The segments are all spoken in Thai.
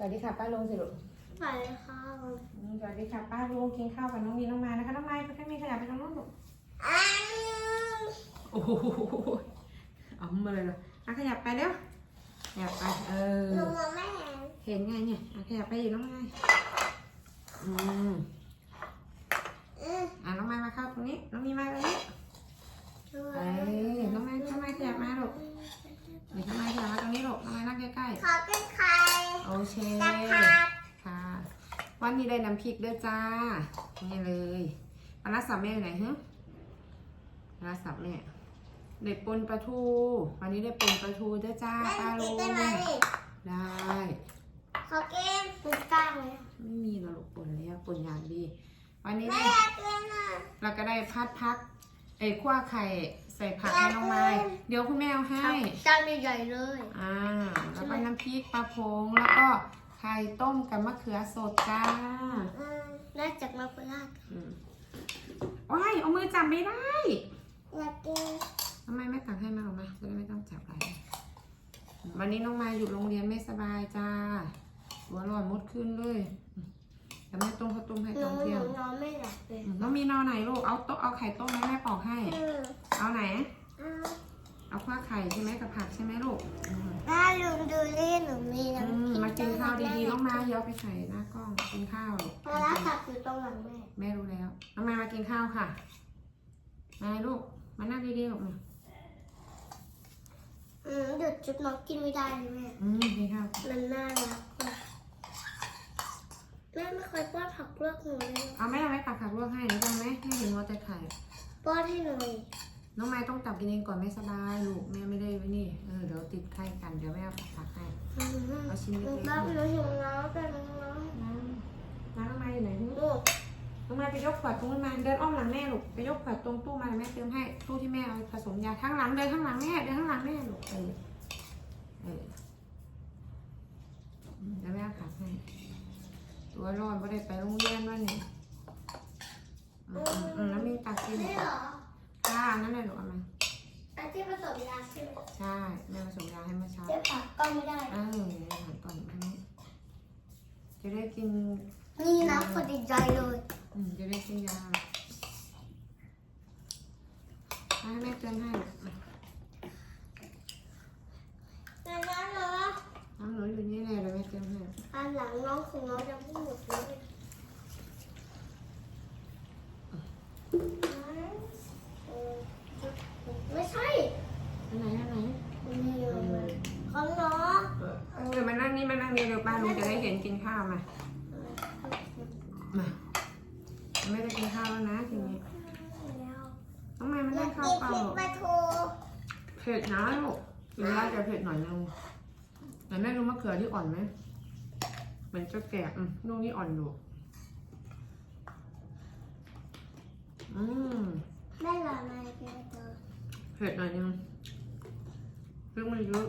วัสดีค่ะป้าลุงสิลูกไปค่ะอืมสวัสดีค่ะป้าลุงกินข้าวกับน้องมีน้องมานะคะน้องไม้ก็แค่มีขยับไปตรงนู้นลูกอ้าวโอ้โหเอามาเลยเหรออะขยับไปเร็วขยับไปเออหนูมองไม่เห็นเห็นไงเนี่ยอะขยับไปอยู่น้องไม้อืมอืมอะน้องไม้มาเข้าตรงนี้น้องมีมาตรงนี้ช่วเอ้ยยน้องไม้น้องไม้ขยับมาลูก เดี๋ยวน้องไม้ขยับมาตรงนี้ลูกน้องไม้นั่งใกล้ขอกินไข่ๆโอเคจะผัดค่ะ วันนี้ได้น้ำพริกด้วยจ้า นี่เลยปลาร้าสับแม่อยู่ไหนฮะปลาร้าสับแม่เด็ดปนปลาทู วันนี้ได้ปนปลาทูด้วยจ้าแม่ป้ากิลุนงได้ไหมได้ ขอกินมันกล้างเลยไม่มีหรอกปนแล้วปนอย่างดี วันนี้แม่ได้ อยากกินอะเราก็ได้พัดพักไอ้ยคั่วไข่ ใส่ผักให้น้องไม้เดี๋ยวคุณแม่เอาให้จานใหญ่ๆเลยอ่าแล้วก็น้ำพริกปลาพงแล้วก็ไข่ต้มกับมะเขือสดจ้าอืมน่าจากมาโคราชอืมว้ายเอามือจับไม่ได้อยากกินทำไมไม่ตักให้มาหรอกนะจะได้ไม่ต้องจับอะไรวันนี้น้องมายอยู่โรงเรียนไม่สบายจ้าหัวร้อนมดขึ้นเลยแต่แม่ต้มข้าวต้มให้หตนูอนหเที่ยนูงนอนไม่หลับเลยอืมน้องมีนอนไหนลูก เอาโต๊ะเอาไข่ต้มให้แม่ปอกให้อืม เอาไหนอืมเอาข้าวไข่ใช่ไหมกับผักใช่ไหมลูกอืมถ้าลุงดูนี่หนูมีอืน้ำมพริกมากินข้าวดีๆน้องมายเยอะไปใส่หน้ากล้องกินข้าวปลาร้าสับอยู่ตรงหลังแม่แม่รู้แล้วน้องมายมากินข้าวค่ะมาลูกมานั่งดีๆลูกมาอืมหยุดจุดน้องกินไม่ได้เลยแม่อืมกินข้าวมันน่ารักมากแม่ไม่เคยป้อนผักลวกหนูเลยนะเอาแม่เอาไว้ตักผักลวกให้หรือยังไหมให้เห็นว่าแต่ไข่ป้อนให้หน่อย น้องไม้ต้องตักกินเองก่อนไม่สบายลูกแม่ไม่ได้ไว้นี่เออเดี๋ยวติดไข้กันเดี๋ยวแม่เอาผักตักให้อืมเอาชิ้นหนูเล็กๆบ้าให้หนูหิวน้ำแต่หนูน้น้ำน้ำน้องไม้อยู่ไหนำลูลูกกน้องไม้ไปยกขวดตรงนู้นมาเดินอ้อมหลังแม่ลูกไปยกขวดตรงตู้มาเดี๋ยวแม่เติมให้ตู้ที่แม่เอาผสมยาข้างหลังเดินข้างหลังแม่เดินข้างหลังแม่ลูกเออเอออืมเดี๋ยวแม่เอาผักให้ตัวร้อนไม่ได้ไปโรงเรียนวันนี้อืมอืมอืมแล้วมีตักกิน นี่เหรอ ค่ะนั่นเลยลูกเอามา อันที่ผสมยาใช่ไหม ใช่แม่ผสมยาให้เมื่อเช้า เจ๊ผักก็ไม่ได้ เออเดี๋ยวหันก่อนอันนี้จะได้กิน นี่น้ำคนใหญ่เลย อืมจะได้กินยาให้แม่เตือนให้ลูกอะ แต่น้ำเนาะ น้ำหนูอยู่นี่เลยเดี๋ยวแม่เตือนให้ อันหลังน้องของน้องจะพูดเลยไม่ใช่ อัน ไหนอันไหนนี่ของน้องเออมานั่งนี่มานั่งนี่เดี๋ยวป้าลุงจะได้เห็นกินข้าวมามาไม่ได้กินข้าวแล้วนะทีนี้ทำไมมันอได้ยากข้าวกินเปล่าพริกปลาทูเผ็ดนะลูกกินได้จะเผ็ดหน่อยนึงแต่แม่รู้มะเขือที่อ่อนไหมเหมือนจะแก่อืมลูกนี่อ่อนอยู่อืมได้หลานอะไรกันตัวเผ็ดหน่อยนึง เพิ่งมันเยอะ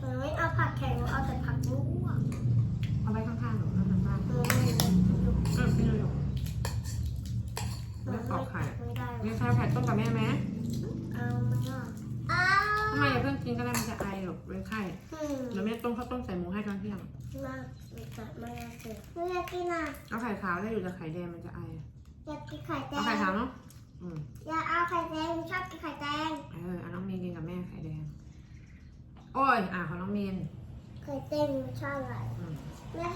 หนูไม่เอาผักแข็งหนูเอาแต่ผักลวกเอาไว้ข้างๆหนูนะทางบ้านหนูไม่ได้เออพี่เลยลูกไม่ปอกไข่ไม่ได้มีใครผัดต้มกับแม่ไหมเอาไม่เอาเอาทำไมอย่าเพิ่งกินก็ได้มันจะไอหรอกเป็นไข้อืมเดี๋ยวแม่ต้มข้าวต้มใส่หมูให้ตอนเที่ยงน่าจะไม่น่าเกลียดไม่อยากกินอะเอาไข่ขาวได้อยู่แต่ไข่แดงมันจะไออยากกินไข่แดเอางไข่ขาวเนาะ อืมอยากเอาไข่แดงชอบกินไข่แดง เออเอาน้องมีนกินกับแม่ไข่แดง โอ้ย อะของน้องมีนไข่แดงชอบอะไรอืมแม่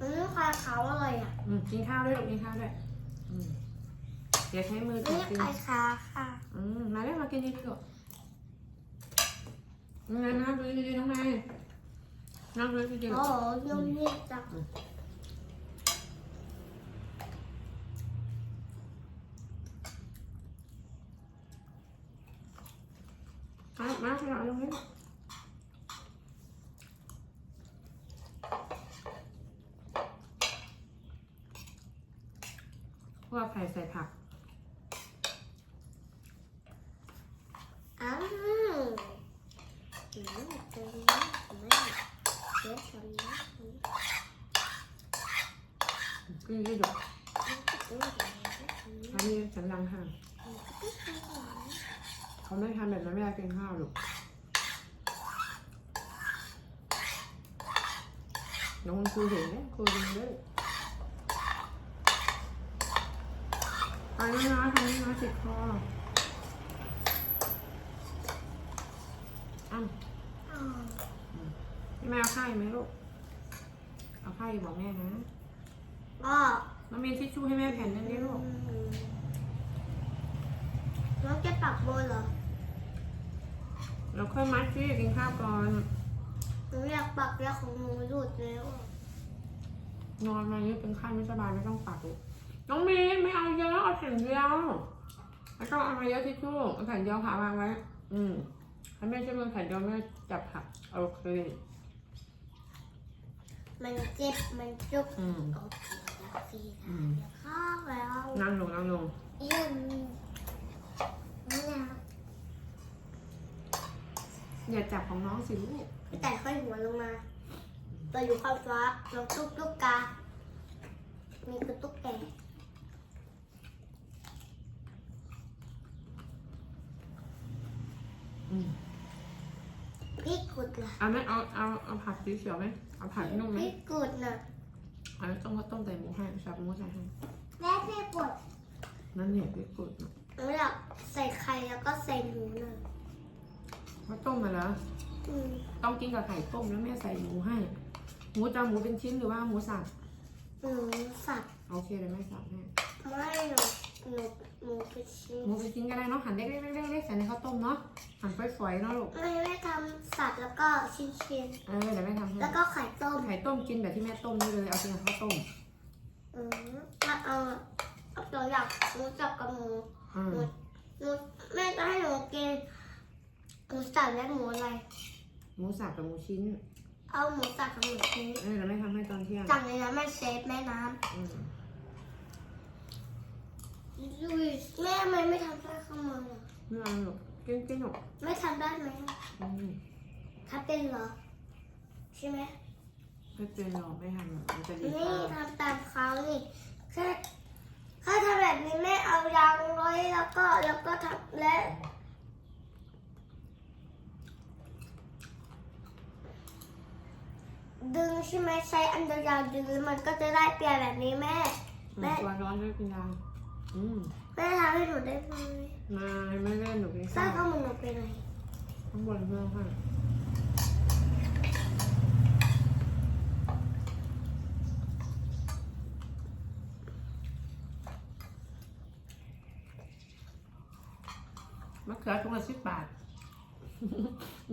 อืมไข่ขาวอร่อยอะอืมกินข้าวด้วยลูกกินข้าวด้วยอืมเดี๋ยวใช้มือจันี่บกินไข่ขาวค่ะ อืมมาเร็วมากินดีๆลูกนั่งนะนั่งดูดีๆน้องนายนั่งดูดีๆลูโอ้กโหนุ่มนิ่มจังมามาขนาดตรงนี้ พวกไข่ใส่ผัก อ้าวอืมตรงนี้ไม่เดี๋ยวทำนะกินเยอะๆอันนี้สันหลังค่ะเขาไม่ทำแบบนั้นไม่ได้กินข้าวหรอกน้องคุณครูเห็นไหมครูดูเลยไปแล้วนะทำนี้นะติดคออ้าวอ๋อพี่แม่เอาไข่ไหมลูก เอาไข่บอกแม่นะพ่อน้องมีทิชชู่ให้แม่แผ่นนึงดิลูกน้องจะปักโบนเหรอ เราค่อยมัดที่กินข้าวก่อนหนูอยากปักแล้วของหนูหลุดแล้วอะนอนมาเยอะเป็นไข้ไม่สบายไม่ต้องปักลูก น้องมีนไม่เอาเยอะเอาแผ่นเดียวไม่ต้องเอามาเยอะทิชชู่เอาแผ่นเดียวค่ะวางไว้ อืมให้แม่ช่วยมือแผ่นเดียวแม่จับผักโอเคมันเจ็บ มันจุกอืม โอเคแล้วสิอืม เดี๋ยวข้าวแล้วนั่งลงนั่งลงเยี่ยมนี่นะอย่าจับของน้องสิลูกแต่ค่อยหัวลงมาตัวอยู่ข้างฟ้าลงตุ๊กตุ๊กกา มีคือตุ๊กแก อืม พี่กุดล่ะ เอาไหมเอาเอาเอาผักสีเขียวไหมเอาผักนุ่มไหมพี่กุดน่ะเอาต้มก็ต้มใส่หมูให้สับหมูใส่ให้แม่พี่กุดนั่นเนี่ยพี่กุดน่ะหนูอยากใส่ไข่แล้วก็ใส่หมูน่ะว่าต้มมาแล้ว อืมต้องกินกับไข่ต้มแล้วแม่ใส่หมูให้ หมูจะเอาหมูเป็นชิ้นหรือว่าหมูสับหนูสับโอเคเดี๋ยวแม่สับให้ไม่หนูหนู หนูไปชิ้นหมูเป็นชิ้นก็ได้เนาะหั่นเล็กๆๆๆๆใส่ในข้าวต้มเนาะหั่นฝอยๆเนาะลูกไม่ไม่ทำสับแล้วก็ชิ้นชิ้นเออเดี๋ยวแม่ทำให้ๆแล้วก็ไข่ต้มไข่ต้มกินแบบที่แม่ต้มนี่เลยเอากินกับข้าวต้มอืมถ้าเอาเอาตัวอยากหมูสับกับหมูอืมหนูแม่จะให้หนูกินหมูสับและหมูอะไร หมูสับกับหมูชิ้นเอาหมูสับกับหมูชิ้นเออเดี๋ยวแม่ทำให้ตอนเที่ยงจากในนั้นมันเซฟแม่น้อืมำยุยแม่ทำไมไม่ทำได้ข้างบนอะไม่เอาหรอกกินกินหรอกไม่ทำได้ไหมอืมถ้าเป็นเหรอ ใช่ไหมไม่เป็นหรอกไม่ทำหรอกมันจะดีนี่กว่าทำตามเขานี่แค่ถ้าทำแบบนี้แม่เอายางร้อยแล้วก็แล้วก็ทำและดึงใช่ไหมใช้อันยาวๆดึงแล้วมันก็จะได้เปลี่ยนแบบนี้แม่อืมแม่ตัวร้อนด้วยกินยา อืมแม่ทำให้หนูได้ไหมมาไม่เล่นหนูกินสร้าข้างวข้าวมันหนูไปไหนข้างบนเพื่อนค่ะมะเขือทุกละสิบบาท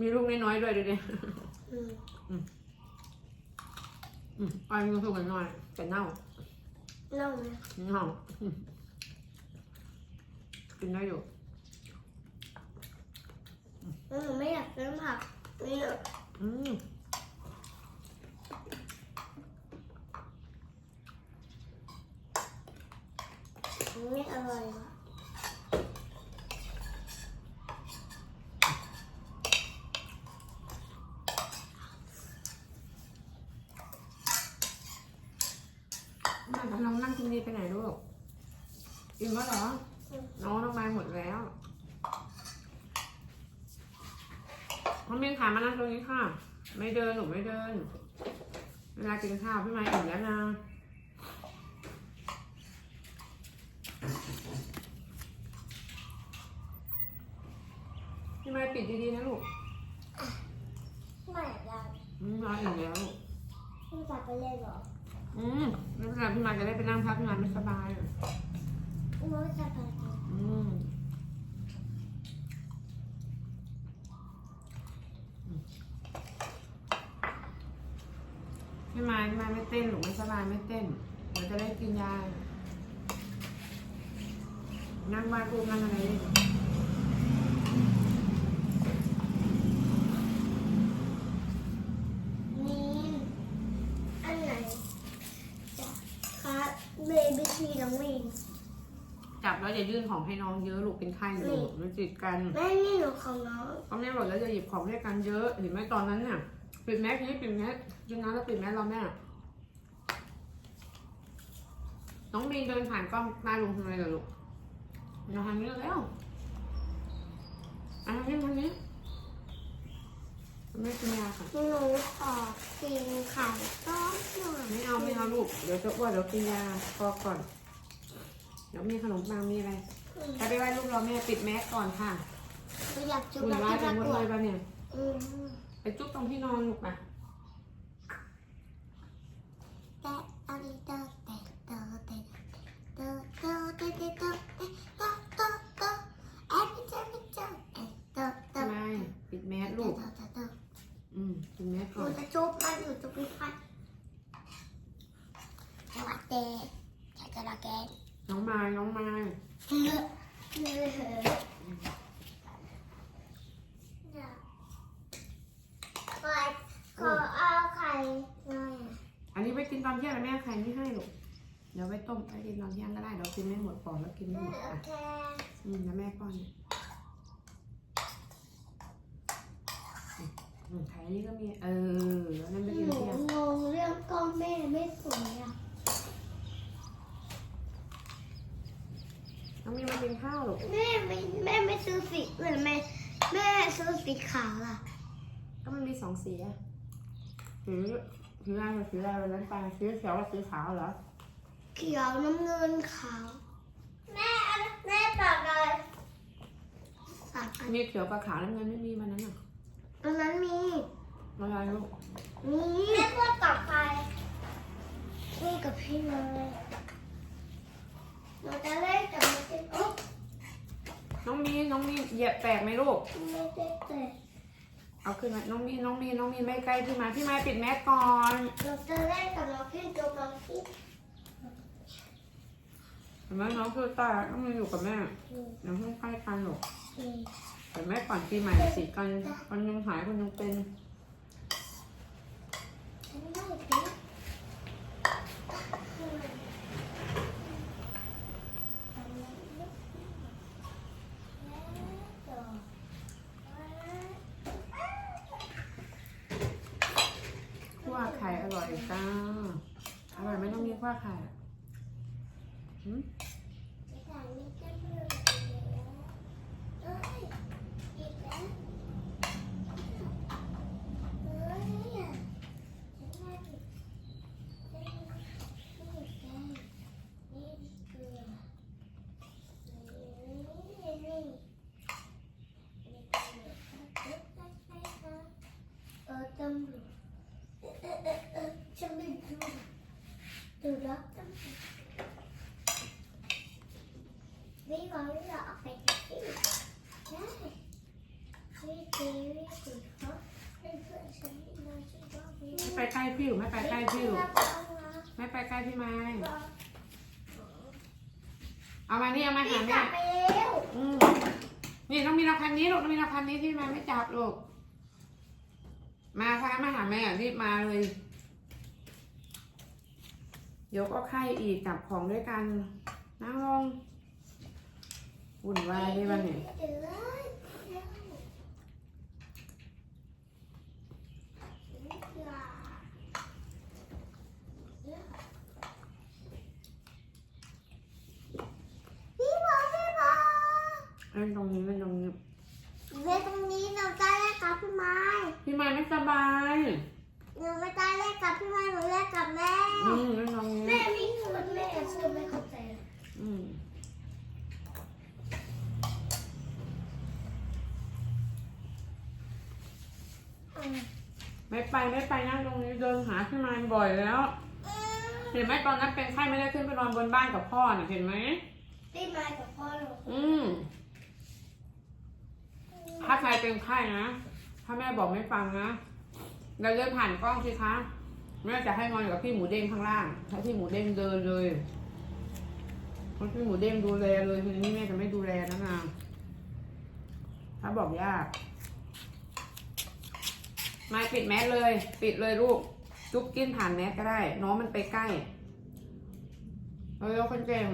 มีลูกน้อยๆด้วยดูดิ อืมอืมอ้อยมีลูกน้อยๆแต่เน่าเน่าไหมเน่าอืม กินได้อยู่แล้วหนูไม่อยากกินผักนี่อะอืมมันไม่อร่อยว่ะ แม่กับน้องนั่งกินดีไปไหนลูกกินวะเหรอ น้องน้องไม้หมดแล้ว น้องเมียนขามานั่งตรงนี้ค่ะ ไม่เดินหนูไม่เดิน เวลากินข้าวพี่ไม้อิ่มแล้วนะพี่ไม้ปิดดีๆนะลูกไม่อยากอืมนอนอิ่มแล้วลูกพี่จะไปเล่นเหรอ อืมไม่เป็นไรพี่ไม้จะได้ไปนั่งพักพี่ไม้ไม่สบายหนูจะไปเล่นอืม ไม้พี่ไม้ไม่เต้นหรือไม่สบายไม่เต้นเดี๋ยวจะได้กินยา นั่งวาดรูปนั่งอะไรเล่นนี่อันไหนจะคะเบบี้ทีน้องวินจับแล้วอย่ายื่นของให้น้องเยอะลูกเป็นไข้อยู่มันจิตกัน แม่นี่หนูของน้องเขาไม่บอกแล้วจะหยิบของให้กันเยอะเห็นไหมตอนนั้นน่ะ ปิดแมสนี่ปิดแมสกินน้ำแล้วปิดแมสเราแม่น้องบีนเดินผ่านกล้องหน้าลุงทำไมเหรอลูกมาทางนี้แล้วอันนี้วันนี้ไม่กินยาค่ะหนูขอกินไข่ต้มหน่อยไม่เอาไม่เอาลูกเดี๋ยวจะอ้วนเดี๋ยวกินยาพอก่อน เดี๋ยวมีขนมปังมีอะไรไปไปไหว้ลูกเราแม่ปิดแมสก่อนค่ะหนูอยากจุ๊บคุณแล้วว่าที่จะประมุดกวเลดยปะเนี่ย อืม ไปจุ๊บตรงที่นอนลูกมาไมปิดแมสลูก อืมปิดแมสหก่นอน จะจุ๊บมันหนูจุ๊บพี่พันสวัสดีฉันจะรักแกน้องมายน้องมาย เออ ยวไปต้มไปกินตอนเที่ยงก็ได้เดี๋ยวกินไม่หมดก่อนแล้วกินไม่หมดโออะเคอืมแล้วแม่ป้อนเนี่ยอืมไข่นี่ก็มี เออ แล้วนั่นไปกินหนูเที่ยงงงเรื่องกล้องแม่ไม่สวยอะน้องมีมากินข้าวลูกแม่ไม่แม่ไม่ซื้อสีอื่นแม่แม่ซื้อสีขาวอะ ก็มันมีสองสีอะสีสีอะไรกับสีอะไรวันนั้นไปสีเขียวกับสีขาวเหรอ เขียวน้ำเงินขาว แม่แม่ตัดเลยตัดอันมีเขียวกับขาวน้ำเงินไม่มีวันนั้นอะอันนั้นมีอะไรลูกมีแม่พูดกับใครนี่กับพี่เลยหนูจะเล่นกับมันเป็นโอ๊ะน้องมีน้องมีเหยียบแตกไหมลูก ไม่ได้แต่เอาขึ้นมาน้องมีน้องมีน้องมีไม่ใกล้พี่มาพี่มาปิดแมสก่อน หนูจะเล่นกับน้องพี่จูน้องพี่เห็น ไหมน้องคือตาต้องมาอยู่กับแม่อืมน้องต้องใกล้กันหรอกอืมเห็นไหมก่อนปีใหม่สิกันคนยังหายคนยังเป็นฉันไม่รู้แล้วคั่วไข่อร่อยจ้าอร่อยไหม่ต้องมีคั่วไข่อะหืมฉันไม่รู้ ดูรักตำรวจ Vi var ju där uppe i huset. Nej. Vi ser ju inte. ไม่ไปใกล้พี่หรือไม่ไปใกล้พี่หรือไม่ไปใกล้พี่ไม้เอามานี่เอามาหาพี่กแม่ลับไปแล้วอืมนี่ต้องมีราคันนี้ลูกต้องมีราคันนี้ที่มาไม่จับลูกมาค่ะมาหาแม่รีบมาเลย เดี๋ยวก็ไข่อีกจับของด้วยกัน นั่งลงวุ่นวายด้วยวันนี้ เดือดพี่บอพี่บอ เล่นตรงนี้เล่นตรงนี้ เล่นตรงนี้หนูจะเล่นกับพี่ไม้ พี่ไม้ไม่สบาย หนูไม่ได้เล่นกับพี่ไม้หนูเล่นกับแม่ อืมเล่นตรงนี้ แม่มีคนแม่ชื่อไม่เข้าใจ อืม ไม่ไปไม่ไปนั่งตรงนี้เดินหาพี่ไม้บ่อยแล้ว เห็นไหมตอนนั้นเป็นไข้ไม่ได้ขึ้นไปนอนบนบ้านกับพ่อน่ะเห็นไหมพี่ไม้กับพ่อหนูอืมถ้าใครเป็นไข้นะถ้าแม่บอกไม่ฟังนะเราเดินผ่านกล้องสิคะแม่จะให้นอนอยู่กับพี่หมูเด้งข้างล่างให้พี่หมูเด้งเดินเลยเพราะพี่หมูเด้งดูแลเลยทีนี้แม่จะไม่ดูแลนะนะถ้าบอกยาก ไม่ปิดแมสเลย ปิดเลยลูก จุ๊บกินผ่านแมสก็ได้ น้องมันไปใกล้เร็วๆคนเก่ง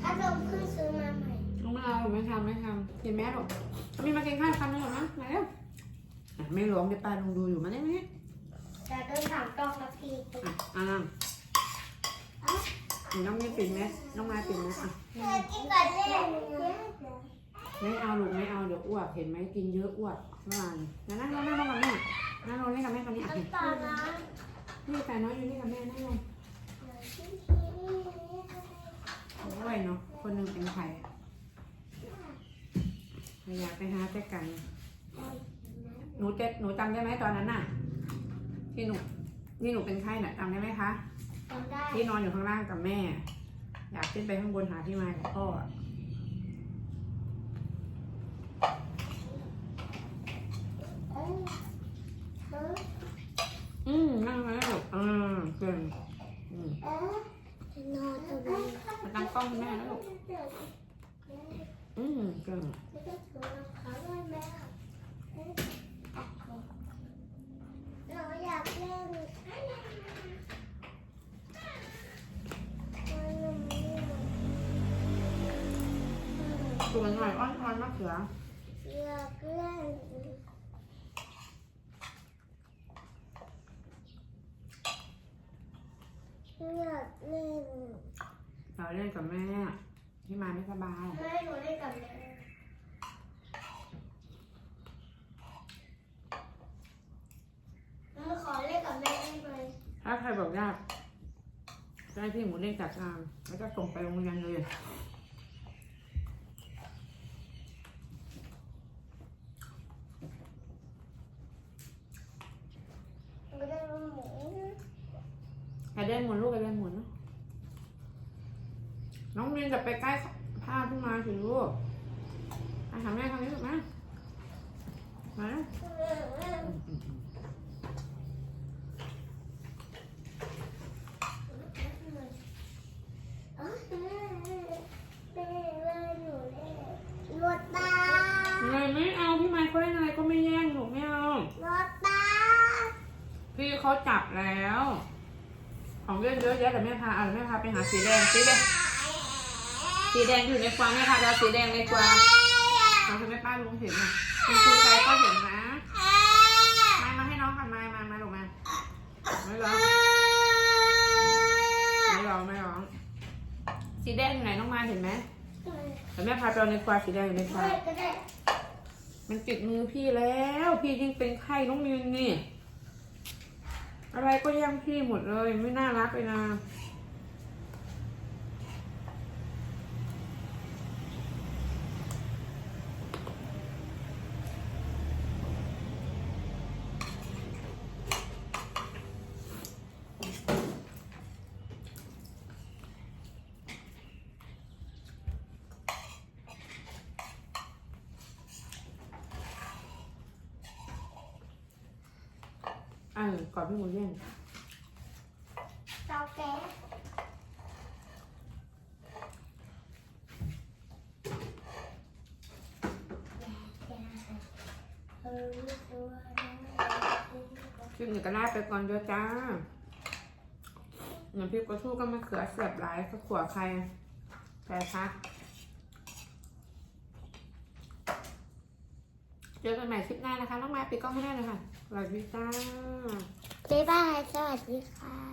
ถ้าลมขึ้นซื้อมาใหม่ไม่เอาไม่ทำไม่ทำกินแม่หรอกมีมากินข้าวคำนึงหรอนะมาเร็วอะไม่หลวงเดี๋ยวปลาลงดูอยู่มาได้ไหมแต่ต้องถามกล้องนะพี่อะอะเอาเห น้องมีปิดไหมน้องมาปิดไหมอะไม่เอาลูกไม่เอาเดี๋ยวอ้วกเห็นไหมกินเยอะอ้วกเมื่อวานนั่งนั่งนั่งนั่งกับแม่นั่งลงนี่กับแม่คนนี้อะนี่แต่น้อยอยู่นี่กับแม่นั่งลงโอ้ยเนาะคนหนึ่งเป็นใครอยากไปหาแต่กัน หนูเจ็หนูจำได้ไหมตอนนั้นน่ะที่หนูที่หนูเป็นไข้น่ะจำได้ไหมคะ จำได้ที่นอนอยู่ข้างล่างกับแม่ อยากขึ้นไปข้างบนหาพี่ไม้กับพ่ออะเอ้ยเอ้ยอืมนั่งไว้ลูกอืมเก่งอืมเอ้ยจะนอนตรงนี้มาตั้งกล้องให้แม่นะลูกอืมเก่งไม่ต้องถือ อนทอนมะเขืออยากเล่นอยากเล่นเราเล่นกับแม่พี่ไม้ไม่สบายไม่หนูเล่นกับแม่หนูขอเล่นกับแม่ได้ไหมถ้าใครบอกยากจะให้พี่หมูเล่นจัดการแล้วก็ส่งไปโรงเรียนเลย หนูได้ลูกหมู กระเด็นหมุนลูกกระเด็นหมุนนะน้องมินจะไปใกล้ผ้าพี่ไม้สิลูกมาหาแม่ทางนี้ลูกมามาแล้ว รถตา ไงไม่เอาพี่ไม้เขาเล่นอะไรก็ไม่แย่งหนูไม่เอา รถตา พี่เขาจับแล้ว ของ เล่นเยอะแยะแต่แม่พาเอาแม่พาไปหาสีแดงสีแดงสีแดงอยู่ในกวางแม่พาไปเอาสีแดงในกวางเราทำให้ป้าลุงเห็นนะคุณครูใจก็เห็นนะมามาให้น้องกันมามามาลงมาไม่ร้องไม่ร้องไม่ร้องสีแดงอยู่ไหนน้องมาเห็นไหมแต่แม่พาไปเอาในกวางสีแดงอยู่ในกวางมันติดมือพี่แล้ว พี่ยิ่งเป็นไข้น้องมินนี่ อะไรก็แย่งพี่หมดเลย ไม่น่ารักเลยนะ อ่ากอดพี่หมูเล่นเตาแก๊สเออตัวนั้นคลิปหนึ่งก็น่าไปก่อนเด้อจ้าน้ำพริกกระทู้ก็มาเขือเสียบหลายก็ขัวใครแปรพัก เจ อกันใหม่คลิปหน้านะคะน้องไม้ปิดกล้องให้ได้เลยค่ะสวัสดีจ้า บ๊ายบาย สวัสดีค่ะ